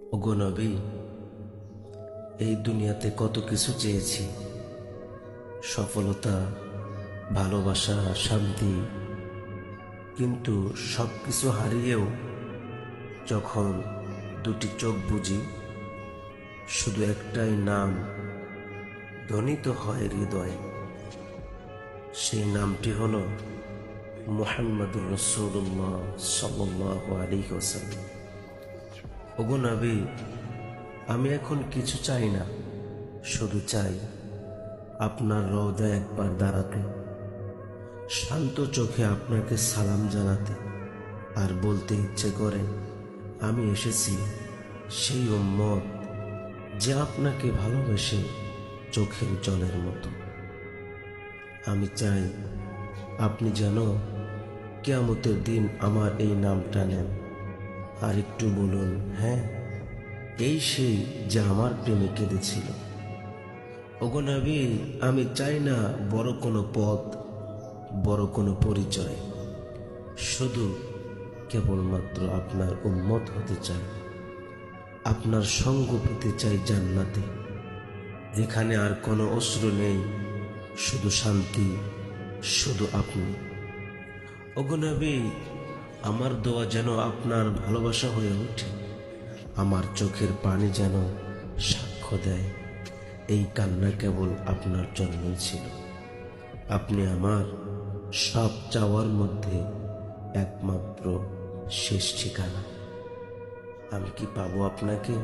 ওগো নবী এই দুনিয়াতে কত কিছু চেয়েছি। সফলতা, ভালোবাসা, শান্তি। কিন্তু সব কিছু হারিয়েও যখন দুটি চোখ বুঝি, শুধু একটাই নাম ধ্বনিত হয় হৃদয়ে। সেই নামটি হল মুহাম্মদুর রসুল্লাহ সাল্লাহ আলী হোসেন ওগো নবী, আমি এখন কিছু চাই না, শুধু চাই আপনার রোদে একবার দাঁড়াতে, শান্ত চোখে আপনাকে সালাম জানাতে, আর বলতে ইচ্ছে করে আমি এসেছি সেই উম্মত যে আপনাকে ভালোবেসে চোখের জলের মতো। আমি চাই আপনি যেন কেয়ামতের দিন আমার এই নামটা নেন। আর একটু বলুন হ্যাঁ? এই সেই যা আমার প্রেমে কেঁদেছিল। ওগো নবী আমি চাই না বড় কোনো পদ বড় কোনো পরিচয়। শুধু কেবলমাত্র আপনার উন্মত হতে চাই। আপনার সঙ্গ পেতে চাই জান্নাতে। যেখানে আর কোনো অস্ত্র নেই, শুধু শান্তি, শুধু আপনি। ওগো নবী আমার দোয়া যেন আপনার ভালোবাসা হয়ে ওঠে। আমার চোখের পানি যেন সাক্ষ্য দেয়। এই কান্না কেবল আপনার জন্যই ছিল। আপনি আমার সব চাওয়ার মধ্যে একমাত্র শেষ ঠিকানা। আমি কি পাবো আপনাকে?